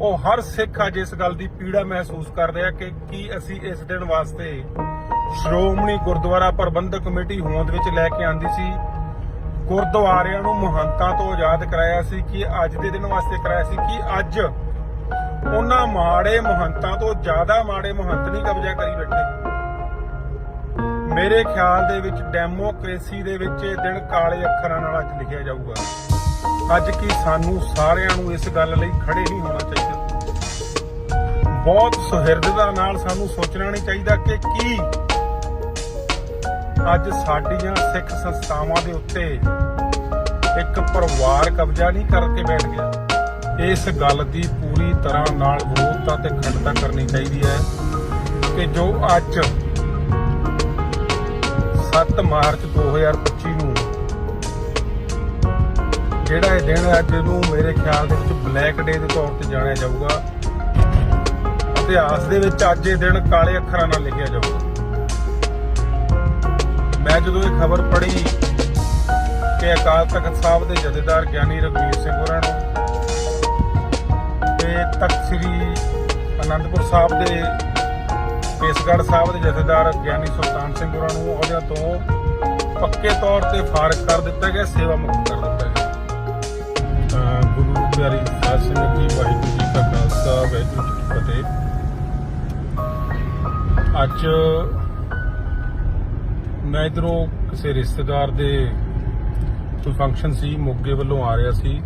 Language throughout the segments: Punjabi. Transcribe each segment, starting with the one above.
ਉਹ ਹਰ ਸਿੱਖ ਅੱਜ ਇਸ ਗੱਲ ਦੀ ਪੀੜਾ ਮਹਿਸੂਸ ਕਰ ਰਿਹਾ ਕਿ ਕੀ ਅਸੀਂ ਇਸ ਦਿਨ ਵਾਸਤੇ ਸ਼੍ਰੋਮਣੀ ਗੁਰਦੁਆਰਾ ਪ੍ਰਬੰਧਕ ਕਮੇਟੀ ਹੋਂਦ ਵਿੱਚ ਲੈ ਕੇ ਆਂਦੀ ਸੀ। ਗੁਰਦੁਆਰਿਆਂ ਨੂੰ ਮਹੰਤਾਂ ਤੋਂ ਆਜ਼ਾਦ ਕਰਾਇਆ ਸੀ ਕਿ ਅੱਜ ਦੇ ਦਿਨ ਵਾਸਤੇ ਕਰਾਇਆ ਸੀ ਕਿ ਅੱਜ ਉਹਨਾਂ ਮਾੜੇ ਮਹੰਤਾਂ ਤੋਂ ਜ਼ਿਆਦਾ ਮਾੜੇ ਮਹੰਤ ਨਹੀਂ ਕਬਜ਼ਾ ਕਰੀ ਬੈਠੇ। ਮੇਰੇ ਖਿਆਲ ਦੇ ਵਿੱਚ ਡੈਮੋਕ੍ਰੇਸੀ ਦੇ ਵਿੱਚ ਇਹ ਦਿਨ ਕਾਲੇ ਅੱਖਰਾਂ ਨਾਲ ਅੱਜ ਲਿਖਿਆ ਜਾਊਗਾ। ਅੱਜ ਕੀ ਸਾਨੂੰ ਸਾਰਿਆਂ ਨੂੰ ਇਸ ਗੱਲ ਲਈ ਖੜੇ ਨਹੀਂ ਹੋਣਾ ਚਾਹੀਦਾ? ਬਹੁਤ ਸੁਹਿਰਦਤਾ ਨਾਲ ਸਾਨੂੰ ਸੋਚਣਾ ਨਹੀਂ ਚਾਹੀਦਾ ਕਿ ਕੀ ਅੱਜ ਸਾਡੀਆਂ ਸਿੱਖ ਸੰਸਥਾਵਾਂ ਦੇ ਉੱਤੇ ਇੱਕ ਪਰਿਵਾਰ ਕਬਜ਼ਾ ਨਹੀਂ ਕਰਕੇ ਬੈਠ ਗਿਆ। ਇਸ ਗੱਲ ਦੀ ਪੂਰੀ ਤਰ੍ਹਾਂ ਨਾਲ ਵਿਰੋਧਤਾ ਤੇ ਖੰਡਤਾ ਕਰਨੀ ਚਾਹੀਦੀ ਹੈ ਕਿ ਜੋ ਅੱਜ 7 ਮਾਰਚ 2025 ਨੂੰ। ਜਿਹੜਾ ਇਹ ਦਿਨ ਅੱਜ ਨੂੰ ਮੇਰੇ ਖਿਆਲ ਦੇ ਵਿੱਚ ਬਲੈਕ ਡੇ ਦੇ ਤੌਰ ਤੇ ਜਾਣਿਆ ਜਾਊਗਾ। ਇਤਿਹਾਸ ਦੇ ਵਿੱਚ ਅੱਜ ਇਹ ਦਿਨ ਕਾਲੇ ਅੱਖਰਾਂ ਨਾਲ ਲਿਖਿਆ ਜਾਊਗਾ। ਮੈਂ ਜਦੋਂ ਇਹ ਖਬਰ ਪੜ੍ਹੀ ਕਿ ਅਕਾਲ ਤਖਤ ਸਾਹਿਬ ਦੇ ਜਥੇਦਾਰ ਗਿਆਨੀ ਰਘਵੀਰ ਸਿੰਘ ਹੋਰਾਂ ਨੂੰ ਤੇ ਤਖਤ ਸ੍ਰੀ ਅਨੰਦਪੁਰ ਸਾਹਿਬ ਦੇ ਕੇਸਗੜ੍ਹ ਸਾਹਿਬ ਦੇ ਜਥੇਦਾਰ ਗਿਆਨੀ ਸੁਲਤਾਨ ਸਿੰਘ ਹੋਰਾਂ ਨੂੰ ਅਹੁਦਿਆਂ ਤੋਂ ਪੱਕੇ ਤੌਰ ਤੇ ਫਾਰਗ ਕਰ ਦਿੱਤਾ ਗਿਆ, ਸੇਵਾ ਮੁਕਤ ਕਰ ਦਿੱਤਾ ਗਿਆ। ਗੁਰੂ ਪਿਆਰੀ ਸਾਧ ਸੰਗਤ ਜੀ, ਵਾਹਿਗੁਰੂ ਜੀ ਕਾ ਖਾਲਸਾ, ਵਾਹਿਗੁਰੂ ਜੀ ਕੀ ਫਤਿਹ। ਅੱਜ ਮੈਂ ਇਧਰੋਂ ਕਿਸੇ ਰਿਸ਼ਤੇਦਾਰ ਦੇ ਕੋਈ ਫੰਕਸ਼ਨ ਸੀ, ਮੋਗੇ ਵੱਲੋਂ ਆ ਰਿਹਾ ਸੀ।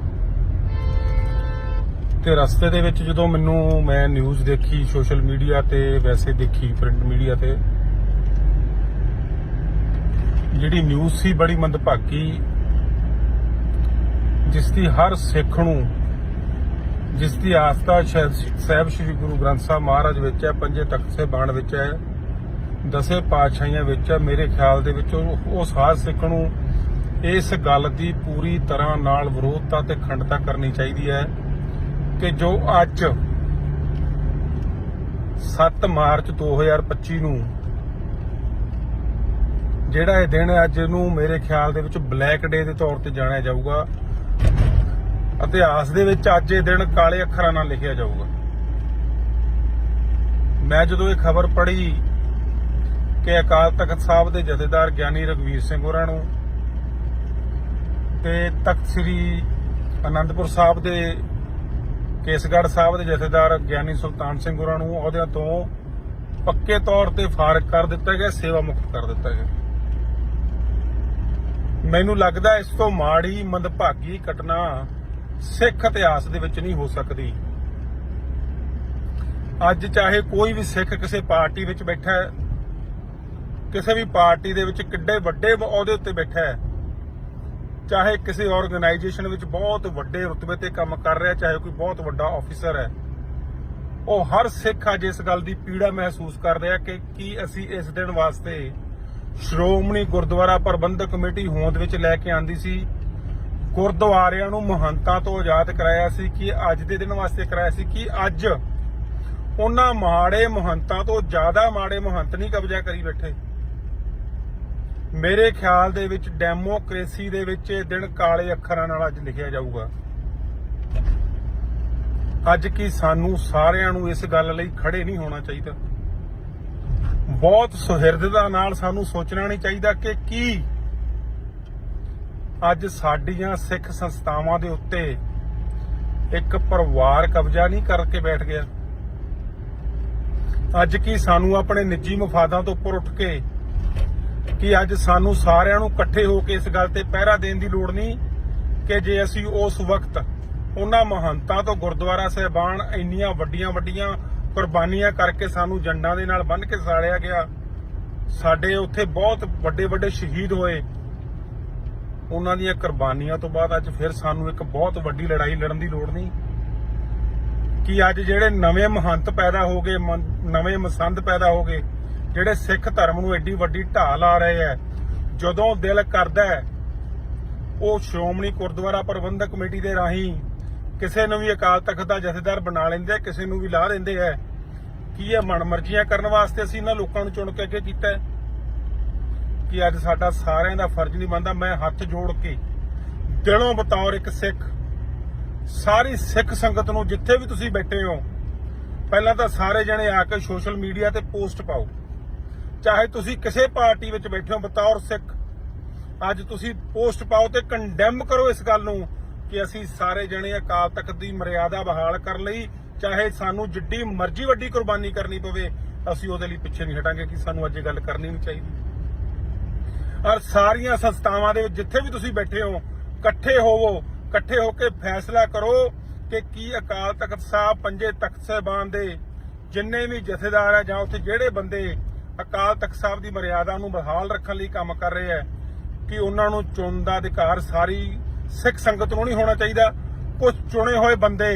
ਤੇ ਰਸਤੇ ਦੇ ਵਿੱਚ ਜਦੋਂ ਮੈਨੂੰ ਮੈਂ ਨਿਊਜ਼ ਦੇਖੀ ਸੋਸ਼ਲ ਮੀਡੀਆ ਤੇ, ਵੈਸੇ ਦੇਖੀ ਪ੍ਰਿੰਟ ਮੀਡੀਆ ਤੇ, ਜਿਹੜੀ ਨਿਊਜ਼ ਸੀ ਬੜੀ ਮੰਦਭਾਗੀ ਜਿਸ ਦੀ ਹਰ ਸਿੱਖ ਨੂੰ ਜਿਸ ਦੀ ਆਸਥਾ ਸ਼ਾਇਦ ਸਾਹਿਬ ਸ੍ਰੀ ਗੁਰੂ ਗ੍ਰੰਥ ਸਾਹਿਬ ਮਹਾਰਾਜ ਵਿੱਚ ਹੈ, ਪੰਜੇ ਤਖਤ ਸਾਹਿਬਾਨ ਵਿੱਚ ਹੈ, ਦਸੇ ਪਾਤਸ਼ਾਹੀਆਂ ਵਿੱਚ ਹੈ, ਮੇਰੇ ਖਿਆਲ ਦੇ ਵਿੱਚ ਉਹ ਉਹ ਸਾਧ ਸਿੱਖ ਨੂੰ ਇਸ ਗੱਲ ਦੀ ਪੂਰੀ ਤਰ੍ਹਾਂ ਨਾਲ ਵਿਰੋਧਤਾ ਤੇ ਖੰਡਤਾ ਕਰਨੀ ਚਾਹੀਦੀ ਹੈ। ਕਿ ਜੋ ਅੱਜ 7 ਮਾਰਚ 2025 ਨੂੰ ਜਿਹੜਾ ਇਹ ਦਿਨ ਅੱਜ ਨੂੰ ਮੇਰੇ ਖਿਆਲ ਦੇ ਵਿੱਚ ਬਲੈਕ ਡੇ ਦੇ ਤੌਰ ਤੇ ਜਾਣਿਆ ਜਾਊਗਾ, ਇਤਿਹਾਸ ਦੇ ਵਿੱਚ ਅੱਜ ਇਹ ਦਿਨ ਕਾਲੇ ਅੱਖਰਾਂ ਨਾਲ ਲਿਖਿਆ ਜਾਊਗਾ। ਮੈਂ ਜਦੋਂ ਇਹ ਖਬਰ ਪੜ੍ਹੀ ਕਿ ਅਕਾਲ ਤਖਤ ਸਾਹਿਬ ਦੇ ਜਥੇਦਾਰ ਗਿਆਨੀ ਰਘਵੀਰ ਸਿੰਘ ਹੋਰਾਂ ਨੂੰ ਤੇ ਤਖਤ ਸ੍ਰੀ ਅਨੰਦਪੁਰ ਸਾਹਿਬ ਦੇ ਕੇਸਗੜ੍ਹ ਸਾਹਿਬ ਦੇ ਜਥੇਦਾਰ ਗਿਆਨੀ ਸੁਲਤਾਨ ਸਿੰਘ ਹੋਰਾਂ ਨੂੰ ਅਹੁਦਿਆਂ ਤੋਂ ਪੱਕੇ ਤੌਰ ਤੇ ਫਾਰਗ ਕਰ ਦਿੱਤਾ ਗਿਆ, ਸੇਵਾ ਮੁਕਤ ਕਰ ਦਿੱਤਾ ਗਿਆ। ਮੈਨੂੰ ਲੱਗਦਾ ਇਸ ਤੋਂ ਮਾੜੀ ਮੰਦਭਾਗੀ ਘਟਨਾ ਸਿੱਖ ਇਤਿਹਾਸ ਦੇ ਵਿੱਚ ਨਹੀਂ ਹੋ ਸਕਦੀ। ਅੱਜ ਚਾਹੇ ਕੋਈ ਵੀ ਸਿੱਖ ਕਿਸੇ ਪਾਰਟੀ ਵਿੱਚ ਬੈਠਾ ਹੈ, ਕਿਸੇ ਵੀ ਪਾਰਟੀ ਦੇ ਵਿੱਚ ਕਿੱਡੇ ਵੱਡੇ ਅਹੁਦੇ ਉੱਤੇ ਬੈਠਾ ਹੈ ਚਾਹੇ ਕਿਸੇ ਆਰਗੇਨਾਈਜੇਸ਼ਨ ਵਿੱਚ ਬਹੁਤ ਵੱਡੇ ਰੁਤਬੇ ਤੇ ਕੰਮ ਕਰ ਰਿਹਾ, ਚਾਹੇ ਕੋਈ ਬਹੁਤ ਵੱਡਾ ਆਫੀਸਰ ਹੈ, ਉਹ ਹਰ ਸਿੱਖ ਅੱਜ ਇਸ ਗੱਲ ਦੀ ਪੀੜਾ ਮਹਿਸੂਸ ਕਰ ਰਿਹਾ ਕਿ ਕੀ ਅਸੀਂ ਇਸ ਦਿਨ ਵਾਸਤੇ ਸ਼੍ਰੋਮਣੀ ਗੁਰਦੁਆਰਾ ਪ੍ਰਬੰਧਕ ਕਮੇਟੀ ਹੋਂਦ ਵਿੱਚ ਲੈ ਕੇ ਆਂਦੀ ਸੀ, ਗੁਰਦੁਆਰਿਆਂ ਨੂੰ ਮਹੰਤਾਂ ਤੋਂ ਆਜ਼ਾਦ ਕਰਾਇਆ ਸੀ, ਕਿ ਅੱਜ ਦੇ ਦਿਨ ਵਾਸਤੇ ਕਰਾਇਆ ਸੀ, ਕਿ ਅੱਜ ਉਹਨਾਂ ਮਾੜੇ ਮਹੰਤਾਂ ਤੋਂ ਜ਼ਿਆਦਾ ਮਾੜੇ ਮਹੰਤ ਨਹੀਂ ਕਬਜ਼ਾ ਕਰੀ ਬੈਠੇ। ਮੇਰੇ ਖਿਆਲ ਦੇ ਵਿੱਚ ਡੈਮੋਕ੍ਰੇਸੀ ਦੇ ਵਿੱਚ ਇਹ ਦਿਨ ਕਾਲੇ ਅੱਖਰਾਂ ਨਾਲ ਅੱਜ ਲਿਖਿਆ ਜਾਊਗਾ। ਅੱਜ ਕੀ ਸਾਨੂੰ ਸਾਰਿਆਂ ਨੂੰ ਇਸ ਗੱਲ ਲਈ ਖੜੇ ਨਹੀਂ ਹੋਣਾ ਚਾਹੀਦਾ? ਬਹੁਤ ਸੁਹਿਰਦਤਾ ਨਾਲ ਸਾਨੂੰ ਸੋਚਣਾ ਨਹੀਂ ਚਾਹੀਦਾ ਕਿ ਕੀ ਅੱਜ ਸਾਡੀਆਂ ਸਿੱਖ ਸੰਸਥਾਵਾਂ ਦੇ ਉੱਤੇ ਇੱਕ ਪਰਿਵਾਰ ਕਬਜ਼ਾ ਨਹੀਂ ਕਰਕੇ ਬੈਠ ਗਿਆ। ਅੱਜ ਕੀ ਸਾਨੂੰ ਆਪਣੇ ਨਿੱਜੀ ਮਫਾਦਾਂ ਤੋਂ ਉੱਪਰ ਉੱਠ ਕੇ ਕਿ ਅੱਜ ਸਾਨੂੰ ਸਾਰਿਆਂ ਨੂੰ ਇਕੱਠੇ ਹੋ ਕੇ ਇਸ ਗੱਲ ਤੇ ਪਹਿਰਾ ਦੇਣ ਦੀ ਲੋੜ ਨਹੀਂ ਕਿ ਜੇ ਅਸੀਂ ਉਸ ਵਕਤ ਉਹਨਾਂ ਮਹੰਤਾਂ ਤੋਂ ਗੁਰਦੁਆਰਾ ਸਾਹਿਬਾਨ ਇੰਨੀਆਂ ਵੱਡੀਆਂ ਵੱਡੀਆਂ ਕੁਰਬਾਨੀਆਂ ਕਰਕੇ ਸਾਨੂੰ ਜੰਡਾਂ ਦੇ ਨਾਲ ਬੰਨ੍ਹ ਕੇ ਸਾੜਿਆ ਗਿਆ, ਸਾਡੇ ਉੱਥੇ ਬਹੁਤ ਵੱਡੇ ਵੱਡੇ ਸ਼ਹੀਦ ਹੋਏ। ਉਹਨਾਂ ਦੀਆਂ ਕੁਰਬਾਨੀਆਂ ਤੋਂ ਬਾਅਦ ਅੱਜ ਫਿਰ ਸਾਨੂੰ ਇੱਕ ਬਹੁਤ ਵੱਡੀ ਲੜਾਈ ਲੜਨ ਦੀ ਲੋੜ ਨਹੀਂ। ਕਿ ਅੱਜ ਜਿਹੜੇ ਨਵੇਂ ਮਹੰਤ ਪੈਦਾ ਹੋ ਗਏ ਨਵੇਂ ਮਸੰਦ ਪੈਦਾ ਹੋ ਗਏ ਜਿਹੜੇ ਸਿੱਖ ਧਰਮ ਨੂੰ ਐਡੀ ਵੱਡੀ ਢਾਲ ਲਾ ਰਹੇ ਹੈ ਜਦੋਂ ਦਿਲ ਕਰਦਾ ਹੈ ਉਹ ਸ਼੍ਰੋਮਣੀ ਗੁਰਦੁਆਰਾ ਪ੍ਰਬੰਧਕ ਕਮੇਟੀ ਦੇ ਰਾਹੀਂ ਕਿਸੇ ਨੂੰ ਵੀ ਅਕਾਲ ਤਖਤ ਦਾ ਜਥੇਦਾਰ ਬਣਾ ਲੈਂਦੇ ਆ ਕਿਸੇ ਨੂੰ ਵੀ ਲਾ ਦਿੰਦੇ ਆ ਕੀ ਇਹ ਮਨਮਰਜ਼ੀਆਂ ਕਰਨ ਵਾਸਤੇ ਅਸੀਂ ਇਹਨਾਂ ਲੋਕਾਂ ਨੂੰ ਚੁਣ ਕੇ ਅੱਗੇ ਕੀਤਾ ਕਿ ਅੱਜ ਸਾਡਾ ਸਾਰਿਆਂ ਦਾ ਫਰਜ਼ ਨਹੀਂ ਬਣਦਾ ਮੈਂ ਹੱਥ ਜੋੜ ਕੇ ਦਿਲੋਂ ਬਤੌਰ ਇੱਕ ਸਿੱਖ, ਸਾਰੀ ਸਿੱਖ ਸੰਗਤ ਨੂੰ ਜਿੱਥੇ ਵੀ ਤੁਸੀਂ ਬੈਠੇ ਹੋ, ਪਹਿਲਾਂ ਤਾਂ ਸਾਰੇ ਜਣੇ ਆ ਕੇ ਸੋਸ਼ਲ ਮੀਡੀਆ ਤੇ ਪੋਸਟ ਪਾਓ। ਚਾਹੇ ਤੁਸੀਂ ਕਿਸੇ ਪਾਰਟੀ ਵਿੱਚ ਬੈਠੇ ਹੋ, ਬਤੌਰ ਸਿੱਖ, ਅੱਜ ਤੁਸੀਂ ਪੋਸਟ ਪਾਓ ਤੇ ਕੰਡੈਮ ਕਰੋ ਇਸ ਗੱਲ ਨੂੰ ਕਿ ਅਸੀਂ ਸਾਰੇ ਜਣੇ ਅਕਾਲ ਤਖਤ ਦੀ ਮਰਿਆਦਾ ਬਹਾਲ ਕਰਨ ਲਈ, ਚਾਹੇ ਸਾਨੂੰ ਜਿੱਡੀ ਮਰਜ਼ੀ ਵੱਡੀ ਕੁਰਬਾਨੀ ਕਰਨੀ ਪਵੇ, ਅਸੀਂ ਉਹਦੇ ਲਈ ਪਿੱਛੇ ਨਹੀਂ ਹਟਾਂਗੇ ਕਿ ਸਾਨੂੰ ਅੱਜ ਇਹ ਗੱਲ ਕਰਨੀ ਨਹੀਂ ਚਾਹੀਦੀ। ਔਰ ਸਾਰੀਆਂ ਸੰਸਥਾਵਾਂ ਦੇ ਵਿੱਚ ਜਿੱਥੇ ਵੀ ਤੁਸੀਂ ਬੈਠੇ ਹੋ, ਇਕੱਠੇ ਹੋਵੋ, ਇਕੱਠੇ ਹੋ ਕੇ ਫੈਸਲਾ ਕਰੋ ਕਿ ਕੀ ਅਕਾਲ ਤਖਤ ਸਾਹਿਬ ਪੰਜੇ ਤਖਤ ਸਾਹਿਬਾਨ ਦੇ ਜਿੰਨੇ ਵੀ ਜਥੇਦਾਰ ਆ ਜਾਂ ਉੱਥੇ ਜਿਹੜੇ ਬੰਦੇ ਅਕਾਲ ਤਖਤ ਸਾਹਿਬ ਦੀ ਮਰਿਆਦਾ ਨੂੰ ਬਹਾਲ ਰੱਖਣ ਲਈ ਕੰਮ ਕਰ ਰਹੇ ਹੈ ਕਿ ਉਹਨਾਂ ਨੂੰ ਚੁਣਨ ਦਾ ਅਧਿਕਾਰ ਸਾਰੀ ਸਿੱਖ ਸੰਗਤ ਨੂੰ ਨਹੀਂ ਹੋਣਾ ਚਾਹੀਦਾ। ਕੁਝ ਚੁਣੇ ਹੋਏ ਬੰਦੇ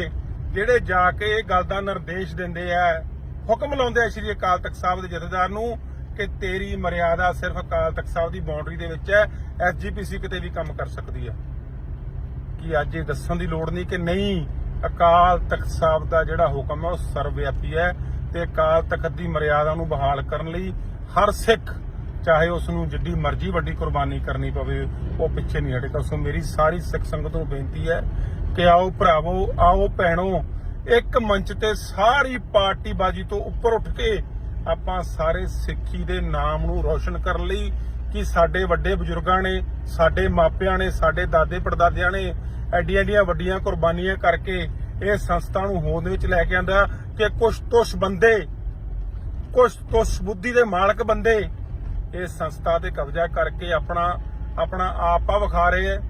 ਜਿਹੜੇ ਜਾ ਕੇ ਇਹ ਗੱਲ ਦਾ ਨਿਰਦੇਸ਼ ਦਿੰਦੇ ਆ, ਹੁਕਮ ਲਾਉਂਦੇ ਆ ਸ਼੍ਰੀ ਅਕਾਲ ਤਖਤ ਸਾਹਿਬ ਦੇ ਜਥੇਦਾਰ ਨੂੰ ਕਿ ਤੇਰੀ ਮਰਿਆਦਾ ਸਿਰਫ ਅਕਾਲ ਤਖਤ ਸਾਹਿਬ ਦੀ ਬਾਉਂਡਰੀ ਦੇ ਵਿੱਚ ਹੈ ਐਸਜੀਪੀਸੀ ਕਿਤੇ ਵੀ ਕੰਮ ਕਰ ਸਕਦੀ ਹੈ। ਕਿ ਅੱਜ ਇਹ ਦੱਸਣ ਦੀ ਲੋੜ ਨਹੀਂ ਕਿ ਨਹੀਂ, ਅਕਾਲ ਤਖਤ ਸਾਹਿਬ ਦਾ ਜਿਹੜਾ ਹੁਕਮ ਹੈ ਉਹ ਸਰਵਵਿਆਪੀ ਹੈ ਤੇ ਅਕਾਲ ਤਖਤ ਦੀ ਮਰਿਆਦਾ ਨੂੰ ਬਹਾਲ ਕਰਨ ਲਈ ਹਰ ਸਿੱਖ, ਚਾਹੇ ਉਸ ਨੂੰ ਜਿੱਡੀ ਮਰਜ਼ੀ ਵੱਡੀ ਕੁਰਬਾਨੀ ਕਰਨੀ ਪਵੇ, ਉਹ ਪਿੱਛੇ ਨਹੀਂ ਹਟੇਗਾ ਸੋ ਮੇਰੀ ਸਾਰੀ ਸਿੱਖ ਸੰਗਤ ਨੂੰ ਬੇਨਤੀ ਹੈ ਕਿ ਆਓ ਭਰਾਵੋ, ਆਓ ਭੈਣੋ, ਇੱਕ ਮੰਚ ਤੇ ਸਾਰੀ ਪਾਰਟੀ ਬਾਜੀ ਤੋਂ ਉੱਪਰ ਉੱਠ ਕੇ ਆਪਾਂ ਸਾਰੇ ਸਿੱਖੀ ਦੇ ਨਾਮ ਨੂੰ ਰੋਸ਼ਨ ਕਰਨ ਲਈ ਕਿ ਸਾਡੇ ਵੱਡੇ ਬਜ਼ੁਰਗਾਂ ਨੇ, ਸਾਡੇ ਮਾਪਿਆਂ ਨੇ, ਸਾਡੇ ਦਾਦੇ ਪੜਦਾਦਿਆਂ ਨੇ ਐਡੀਆਂ ਐਡੀਆਂ ਵੱਡੀਆਂ ਕੁਰਬਾਨੀਆਂ ਕਰਕੇ ਇਹ ਸੰਸਥਾ ਨੂੰ ਹੋਂਦ ਵਿੱਚ ਲੈ ਕੇ ਆਂਦਾ ਕਿ ਕੁਛ ਤੁਸ਼ ਬੰਦੇ, ਕੁਛ ਤੁਸ਼ ਬੁੱਧੀ ਦੇ ਮਾਲਕ ਬੰਦੇ ਇਸ ਸੰਸਥਾ ਤੇ ਕਬਜ਼ਾ ਕਰਕੇ ਆਪਣਾ ਆਪਣਾ ਆਪਾ ਵਿਖਾ ਰਹੇ ਹੈ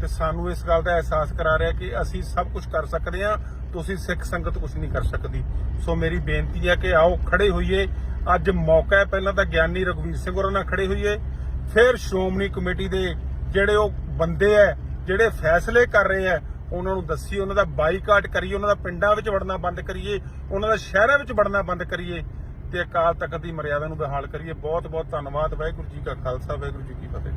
ਤੇ ਸਾਨੂੰ ਇਸ ਗੱਲ ਦਾ ਅਹਿਸਾਸ ਕਰਾ ਰਿਹਾ ਕਿ ਅਸੀਂ ਸਭ ਕੁਝ ਕਰ ਸਕਦੇ ਹਾਂ, ਤੁਸੀਂ ਸਿੱਖ ਸੰਗਤ ਕੁਝ ਨਹੀਂ ਕਰ ਸਕਦੀ। ਸੋ ਮੇਰੀ ਬੇਨਤੀ ਹੈ ਕਿ ਆਓ ਖੜੇ ਹੋਈਏ। ਅੱਜ ਮੌਕਾ ਹੈ, ਪਹਿਲਾਂ ਤਾਂ ਗਿਆਨੀ ਰਘਵੀਰ ਸਿੰਘ ਹੋਰਾਂ ਨਾਲ ਖੜੇ ਹੋਈਏ। ਫਿਰ ਸ਼੍ਰੋਮਣੀ ਕਮੇਟੀ ਦੇ ਜਿਹੜੇ ਉਹ ਬੰਦੇ ਐ ਜਿਹੜੇ ਫੈਸਲੇ ਕਰ ਰਹੇ ਐ ਉਹਨਾਂ ਨੂੰ ਦੱਸੀਏ ਉਹਨਾਂ ਦਾ ਬਾਈਕਾਟ ਕਰੀਏ, ਉਹਨਾਂ ਦਾ ਪਿੰਡਾਂ ਵਿੱਚ ਵੜਨਾ ਬੰਦ ਕਰੀਏ, ਉਹਨਾਂ ਦਾ ਸ਼ਹਿਰਾਂ ਵਿੱਚ ਵੜਨਾ ਬੰਦ ਕਰੀਏ ਤੇ ਅਕਾਲ ਤਖਤ ਦੀ ਮਰਿਆਦਾ ਨੂੰ ਬਹਾਲ ਕਰੀਏ। ਬਹੁਤ ਬਹੁਤ ਧੰਨਵਾਦ, ਵਾਹਿਗੁਰੂ ਜੀ ਕਾ ਖਾਲਸਾ, ਵਾਹਿਗੁਰੂ ਜੀ ਕੀ ਫਤਿਹ।